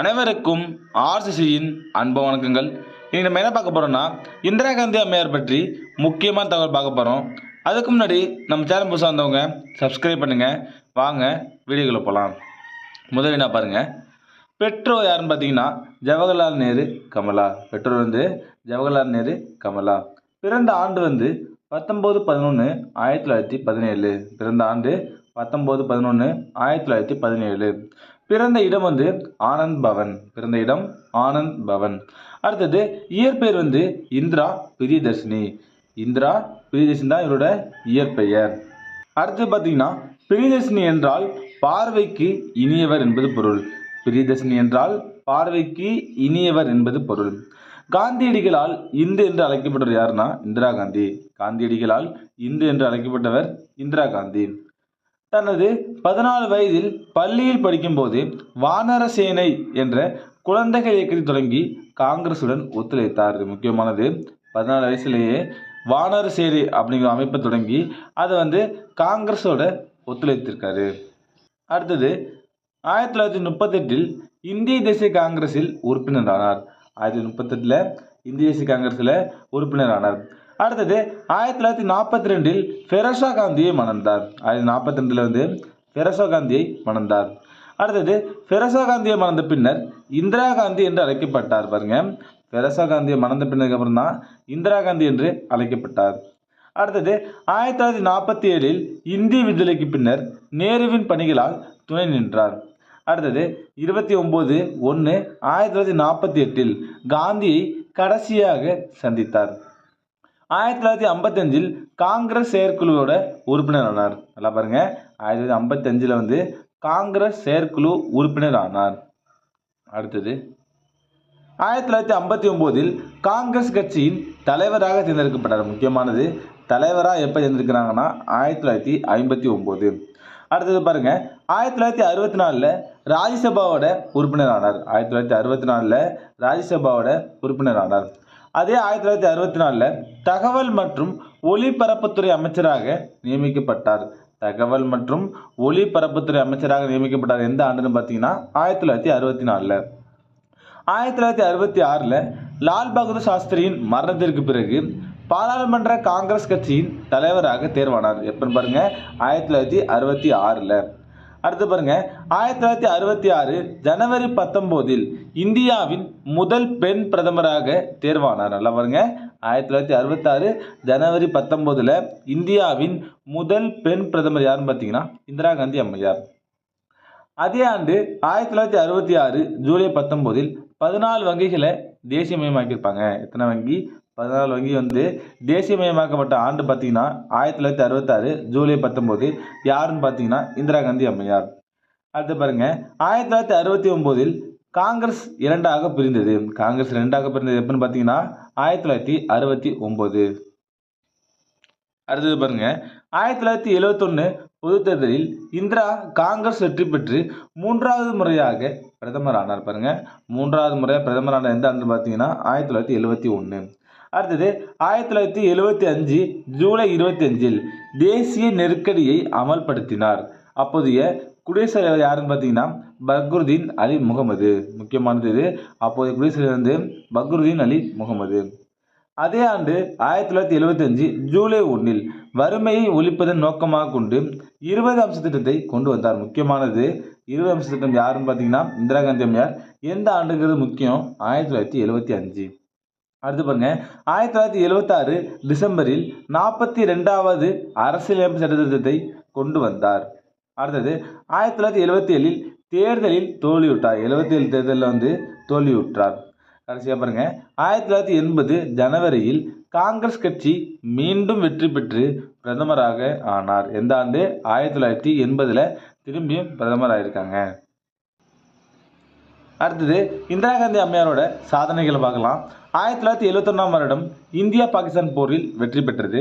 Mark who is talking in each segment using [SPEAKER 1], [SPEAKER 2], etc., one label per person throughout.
[SPEAKER 1] அனைவருக்கும் ஆர்சிசியின் அன்பு வணக்கங்கள். இன்னைக்கு நம்ம என்ன பார்க்க போகிறோம்னா இந்திரா காந்தி அம்மையார் பற்றி முக்கியமான தகவல் பார்க்க போகிறோம் அதுக்கு முன்னாடி நம்ம சேனல் புதுசாக வந்தவங்க சப்ஸ்கிரைப் பண்ணுங்கள் வாங்க வீடியோக்குள்ளே போகலாம் முதல் என்ன பாருங்கள் பெற்றோர் யாருன்னு பார்த்தீங்கன்னா ஜவஹர்லால் நேரு கமலா. பெற்றோர் வந்து ஜவஹர்லால் நேரு கமலா. பிறந்த ஆண்டு வந்து பத்தொம்போது பதினொன்று ஆயிரத்தி தொள்ளாயிரத்தி பதினேழு. பிறந்த ஆண்டு பத்தொம்போது பதினொன்று ஆயிரத்தி தொள்ளாயிரத்தி பதினேழு. பிறந்த இடம் வந்து ஆனந்த் பவன். பிறந்த இடம் ஆனந்த் பவன். அடுத்தது இயற்பெயர் வந்து இந்திரா பிரியதர்ஷினி. இந்திரா பிரியதர்ஷினி தான் இவரோட இயற்பெயர். அடுத்து பார்த்தீங்கன்னா பிரியதர்ஷினி என்றால் பார்வைக்கு இனியவர் என்பது பொருள். பிரியதர்ஷினி என்றால் பார்வைக்கு இனியவர் என்பது பொருள். காந்தியடிகளால் இந்து என்று அழைக்கப்பட்டவர் யாருன்னா இந்திரா காந்தி. காந்தியடிகளால் இந்து என்று அழைக்கப்பட்டவர் இந்திரா காந்தி. தனது பதினாலு வயதில் பள்ளியில் படிக்கும்போது வானரசேனை என்ற குழந்தைகள் இயக்கத்தை தொடங்கி காங்கிரசுடன் ஒத்துழைத்தார். இது முக்கியமானது. பதினாலு வயசுலேயே வானர அப்படிங்கிற அமைப்பை தொடங்கி அதை வந்து காங்கிரஸோட ஒத்துழைத்திருக்காரு. அடுத்தது ஆயிரத்தி தொள்ளாயிரத்தி முப்பத்தெட்டில் இந்திய தேசிய காங்கிரஸில் உறுப்பினரானார். ஆயிரத்தி முப்பத்தெட்டில் இந்திய தேசிய காங்கிரஸில் உறுப்பினரானார். அடுத்தது ஆயிரத்தி தொள்ளாயிரத்தி நாற்பத்தி ரெண்டில் ஃபெரோஷா காந்தியை மணந்தார். ஆயிரத்தி நாற்பத்தி ரெண்டில் வந்து ஃபெரோஷா காந்தியை மணந்தார். அடுத்தது ஃபெரோஷா காந்தியை மணந்த பின்னர் இந்திரா காந்தி என்று அழைக்கப்பட்டார் பாருங்க. ஃபெரோஷா காந்தியை மணந்த பின்னருக்கு அப்புறம் தான் இந்திரா காந்தி என்று அழைக்கப்பட்டார். அடுத்தது ஆயிரத்தி தொள்ளாயிரத்தி நாற்பத்தி ஏழில் இந்திய விடுதலைக்கு பின்னர் நேருவின் பணிகளால் துணை நின்றார். அடுத்தது இருபத்தி ஒம்பது ஒன்று ஆயிரத்தி தொள்ளாயிரத்தி நாற்பத்தி எட்டில் காந்தியை கடைசியாக சந்தித்தார். ஆயிரத்தி தொள்ளாயிரத்தி ஐம்பத்தஞ்சில் காங்கிரஸ் செயற்குழுவோட உறுப்பினர் ஆனார் நல்லா பாருங்க. ஆயிரத்தி தொள்ளாயிரத்தி ஐம்பத்தஞ்சில் வந்து காங்கிரஸ் செயற்குழு உறுப்பினர் ஆனார் அடுத்தது ஆயிரத்தி தொள்ளாயிரத்தி ஐம்பத்தி ஒம்போதில் காங்கிரஸ் கட்சியின் தலைவராக தேர்ந்தெடுக்கப்பட்டார். முக்கியமானது தலைவராக எப்போ தேர்ந்தெடுக்கிறாங்கன்னா ஆயிரத்தி தொள்ளாயிரத்தி ஐம்பத்தி ஒம்போது. அடுத்தது பாருங்க ஆயிரத்தி தொள்ளாயிரத்தி அறுபத்தி நாலில் ராஜ்யசபாவோட உறுப்பினர் ஆனார் ஆயிரத்தி தொள்ளாயிரத்தி அறுபத்தி நாலில் ராஜ்யசபாவோட உறுப்பினர் ஆனார் அதே ஆயிரத்தி தொள்ளாயிரத்தி அறுபத்தி நாலில் தகவல் மற்றும் ஒலிபரப்புத்துறை அமைச்சராக நியமிக்கப்பட்டார். தகவல் மற்றும் ஒலிபரப்புத்துறை அமைச்சராக நியமிக்கப்பட்டார் எந்த ஆண்டுன்னு பார்த்தீங்கன்னா ஆயிரத்தி தொள்ளாயிரத்தி அறுபத்தி நாலில். ஆயிரத்தி தொள்ளாயிரத்தி அறுபத்தி ஆறில் லால் பகதூர் சாஸ்திரியின் மரணத்திற்கு பிறகு பாராளுமன்ற காங்கிரஸ் கட்சியின் தலைவராக தேர்வானார். எப்பன்னு பாருங்கள் ஆயிரத்தி தொள்ளாயிரத்தி அறுபத்தி ஆறில். அடுத்து பாருங்க. ஆயிரத்தி தொள்ளாயிரத்தி அறுபத்தி ஆறு ஜனவரி பத்தொம்போதில் இந்தியாவின் முதல் பெண் பிரதமராக தேர்வானார். நல்லா பாருங்க. ஆயிரத்தி தொள்ளாயிரத்தி அறுபத்தாறு ஜனவரி பத்தொம்போதில் இந்தியாவின் முதல் பெண் பிரதமர் யாருன்னு பார்த்தீங்கன்னா இந்திரா காந்தி அம்மையார். அதே ஆண்டு ஆயிரத்தி தொள்ளாயிரத்தி அறுபத்தி ஆறு ஜூலை பத்தொம்போதில் பதினாலு வங்கிகளை தேசியமயமாக்கியிருப்பாங்க எத்தனை வங்கி? பதினாலு வங்கி வந்து தேசியமயமாக்கப்பட்ட ஆண்டு பார்த்தீங்கன்னா ஆயிரத்தி தொள்ளாயிரத்தி அறுபத்தாறு ஜூலை பத்தொம்போது யாருன்னு பார்த்தீங்கன்னா இந்திரா காந்தி அம்மையார். அடுத்து பாருங்க. ஆயிரத்தி தொள்ளாயிரத்தி அறுபத்தி ஒம்போதில் காங்கிரஸ் இரண்டாக பிரிந்தது. காங்கிரஸ் இரண்டாக பிரிந்தது எப்பன்னு பார்த்தீங்கன்னா ஆயிரத்தி தொள்ளாயிரத்தி அறுபத்தி ஒம்போது அடுத்தது பாருங்க. ஆயிரத்தி தொள்ளாயிரத்தி எழுவத்தொன்று பொது தேர்தலில் இந்திரா காங்கிரஸ் வெற்றி பெற்று மூன்றாவது முறையாக பிரதமர் ஆனார் பாருங்க. மூன்றாவது முறையாக பிரதமர் ஆன எந்த ஆண்டு பார்த்தீங்கன்னா ஆயிரத்தி தொள்ளாயிரத்தி எழுவத்தி ஒன்று அடுத்தது ஆயிரத்தி தொள்ளாயிரத்தி எழுவத்தி அஞ்சு ஜூலை இருபத்தி அஞ்சில் தேசிய நெருக்கடியை அமல்படுத்தினார். அப்போதைய குடியரசுத் தலைவர் யாருன்னு பார்த்தீங்கன்னா பக்ருதீன் அலி முகமது. முக்கியமானது இது அப்போதைய குடியரசுத் தலைவர் வந்து பக்ருதீன் அலி முகமது. அதே ஆண்டு ஆயிரத்தி தொள்ளாயிரத்தி எழுபத்தஞ்சு ஜூலை ஒன்றில் வறுமையை ஒழிப்பதன் நோக்கமாக கொண்டு இருபது அம்ச திட்டத்தை கொண்டு வந்தார். முக்கியமானது இருபது அம்ச திட்டம் யாருன்னு பார்த்தீங்கன்னா இந்திரா காந்தி அம்மையார். எந்த ஆண்டுங்கிறது முக்கியம்? ஆயிரத்தி தொள்ளாயிரத்தி எழுபத்தி அஞ்சு. அடுத்து பாருங்க. ஆயிரத்தி தொள்ளாயிரத்தி எழுபத்தாறு டிசம்பரில் நாற்பத்தி ரெண்டாவது அரசியலமைப்பு சட்டத்திட்டத்தை கொண்டு வந்தார். அடுத்தது ஆயிரத்தி தொள்ளாயிரத்தி எழுபத்தி ஏழில் தேர்தலில் தோல்வியுற்றார். எழுபத்தி ஏழு தேர்தலில் வந்து தோல்வியுற்றார். கடைசியாக பாருங்க. ஆயிரத்தி தொள்ளாயிரத்தி எண்பது ஜனவரியில் காங்கிரஸ் கட்சி மீண்டும் வெற்றி பெற்று பிரதமராக ஆனார். எந்த ஆண்டு? ஆயிரத்தி தொள்ளாயிரத்தி எண்பதில் திரும்பியும் பிரதமராயிருக்காங்க. அடுத்தது இந்திரா காந்தி அம்மையாரோட சாதனைகளை பார்க்கலாம். ஆயிரத்தி தொள்ளாயிரத்தி எழுபத்தொன்னாம் வருடம் இந்தியா பாகிஸ்தான் போரில் வெற்றி பெற்றது.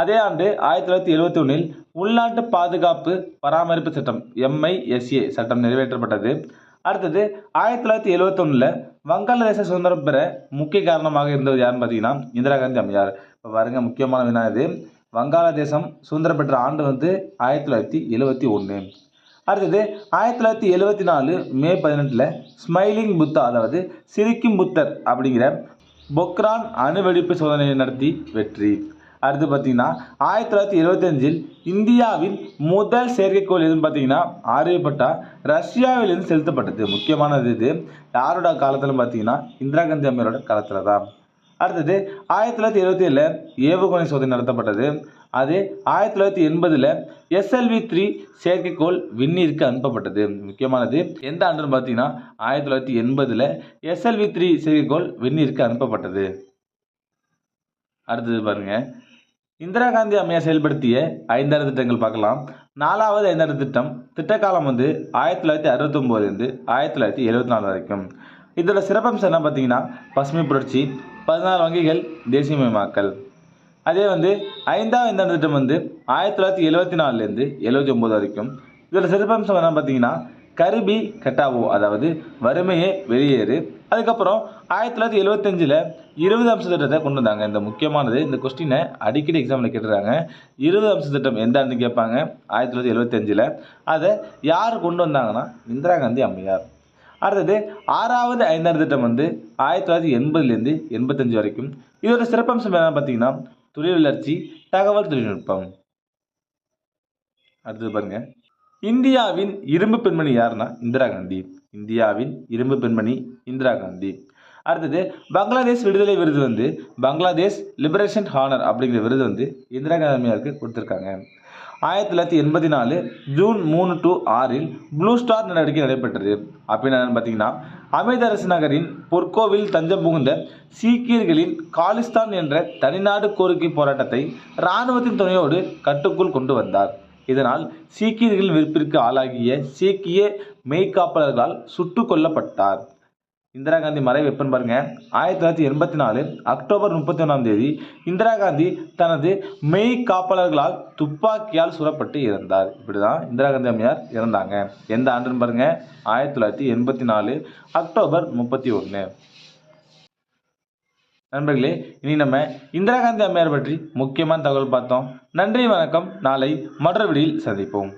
[SPEAKER 1] அதே ஆண்டு ஆயிரத்தி தொள்ளாயிரத்தி எழுபத்தி ஒன்றில் உள்நாட்டு பாதுகாப்பு பராமரிப்பு சட்டம் எம்ஐஎஸ்ஏ சட்டம் நிறைவேற்றப்பட்டது. அடுத்தது ஆயிரத்தி தொள்ளாயிரத்தி எழுவத்தொன்னில் வங்காளதேச சுதந்திரம் பெற முக்கிய காரணமாக இருந்தது யாருன்னு பார்த்தீங்கன்னா இந்திரா காந்தி அம்மையார். இப்போ பாருங்க முக்கியமான வினா இது. வங்காளதேசம் சுதந்திரம் பெற்ற ஆண்டு வந்து ஆயிரத்தி தொள்ளாயிரத்தி எழுபத்தி ஒன்று. அடுத்தது ஆயிரத்தி தொள்ளாயிரத்தி எழுபத்தி நாலு மே பதினெட்டில் ஸ்மைலிங் புத்தா அதாவது சிரிக்கும் புத்தர் அப்படிங்கிற பொக்ரான் அணுவெடிப்பு சோதனையை நடத்தி வெற்றி. அடுத்து பார்த்தீங்கன்னா ஆயிரத்தி தொள்ளாயிரத்தி இருபத்தஞ்சில் இந்தியாவின் முதல் செயற்கைக்கோள் எதுன்னு பார்த்தீங்கன்னா ஆரியப்பட்டா ரஷ்யாவிலிருந்து செலுத்தப்பட்டது. முக்கியமானது இது. யாரோட காலத்தில் பார்த்தீங்கன்னா இந்திரா காந்தி அம்மையோட காலத்தில் தான் அடுத்தது ஆயிரத்தி தொள்ளாயிரத்தி எழுபத்தி ஏழில் ஏவுகணை சோதனை நடத்தப்பட்டது. அது ஆயிரத்தி தொள்ளாயிரத்தி எண்பதில் எஸ்எல்வி த்ரீ செயற்கைக்கோள் விண்ணிற்கு அனுப்பப்பட்டது. முக்கியமானது எந்த ஆண்டுன்னு பார்த்தீங்கன்னா ஆயிரத்தி தொள்ளாயிரத்தி எண்பதில் எஸ்எல்வி த்ரீ செயற்கைக்கோள் விண்ணிற்கு அனுப்பப்பட்டது. அடுத்தது பாருங்க. இந்திரா காந்தி அம்மையார் செயல்படுத்திய ஐந்தாறு திட்டங்கள் பார்க்கலாம். நாலாவது ஐந்தாறு திட்டம் திட்டக்காலம் வந்து ஆயிரத்தி தொள்ளாயிரத்தி அறுபத்தொம்போதுலேருந்து ஆயிரத்தி தொள்ளாயிரத்தி எழுபத்தி நாலு வரைக்கும். இதோட சிறப்பம்சம் என்ன பார்த்தீங்கன்னா பசுமை புரட்சி பதினாறு வங்கிகள் தேசியமயமாக்கல் அதே வந்து ஐந்தாவது இந்த திட்டம் வந்து ஆயிரத்தி தொள்ளாயிரத்தி எழுபத்தி நாலுலேருந்து எழுபத்தி ஒம்பது வரைக்கும். இதில் சிறப்பம்சம் என்ன பார்த்தீங்கன்னா கருபி கட்டாவோ அதாவது வறுமையே வெளியேறு. அதுக்கப்புறம் ஆயிரத்தி தொள்ளாயிரத்தி எழுபத்தஞ்சில் இருபது அம்ச திட்டத்தை கொண்டு வந்தாங்க. இந்த முக்கியமானது இந்த கொஸ்டினை அடிக்கடி எக்ஸாமில் கேட்டுறாங்க இருபது அம்ச திட்டம் எந்த ஆண்டு கேட்பாங்க. ஆயிரத்தி தொள்ளாயிரத்தி எழுபத்தஞ்சில் அதை யார் கொண்டு வந்தாங்கன்னா இந்திரா காந்தி அம்மையார். அடுத்தது ஆறாவது ஐந்தாண்டு திட்டம் வந்து ஆயிரத்தி தொள்ளாயிரத்தி எண்பதுலேருந்து எண்பத்தஞ்சு வரைக்கும். இதோட சிறப்பம்சம் என்னென்னு பார்த்தீங்கன்னா தொழில் வளர்ச்சி தகவல் தொழில்நுட்பம். அடுத்தது பாருங்க. இந்தியாவின் இரும்பு பெண்மணி யாருன்னா இந்திரா காந்தி. இந்தியாவின் இரும்பு பெண்மணி இந்திரா காந்தி. அடுத்தது பங்களாதேஷ் விடுதலை விருது வந்து பங்களாதேஷ் லிபரேஷன் ஹானர் அப்படிங்கிற விருது வந்து இந்திரா காந்தியாருக்கு கொடுத்துருக்காங்க. ஆயிரத்தி தொள்ளாயிரத்தி எண்பத்தி நாலு ஜூன் மூணு டு ஆறில் ப்ளூ ஸ்டார் நடவடிக்கை நடைபெற்றது. அப்படின்னு என்னன்னு பார்த்தீங்கன்னா அமிர்தரசு நகரின் பொற்கோவில் தஞ்சம் புகுந்த சீக்கியர்களின் காலிஸ்தான் என்ற தனிநாடு கோரிக்கை போராட்டத்தை இராணுவத்தின் துணையோடு கட்டுக்குள் கொண்டு வந்தார். இதனால் சீக்கியர்களின் வெறுப்பிற்கு ஆளாகிய சீக்கிய மெய்காப்பாளர்களால் சுட்டு கொல்லப்பட்டார். இந்திரா காந்தி மறைவு எப்பன்னு பாருங்க. ஆயிரத்தி தொள்ளாயிரத்தி எண்பத்தி நாலு அக்டோபர் முப்பத்தி ஒன்றாம் தேதி இந்திரா காந்தி தனது மெய் காப்பாளர்களால் துப்பாக்கியால் சுடப்பட்டு இறந்தார். இப்படிதான் இந்திரா காந்தி அம்மையார் இறந்தாங்க. எந்த ஆண்டுன்னு பாருங்க? ஆயிரத்தி தொள்ளாயிரத்தி எண்பத்தி நாலு அக்டோபர் முப்பத்தி ஒன்று நண்பர்களே இனி நம்ம இந்திரா காந்தி அம்மையார் பற்றி முக்கியமான தகவல் பார்த்தோம். நன்றி வணக்கம். நாளை மற்றொரு சந்திப்போம்.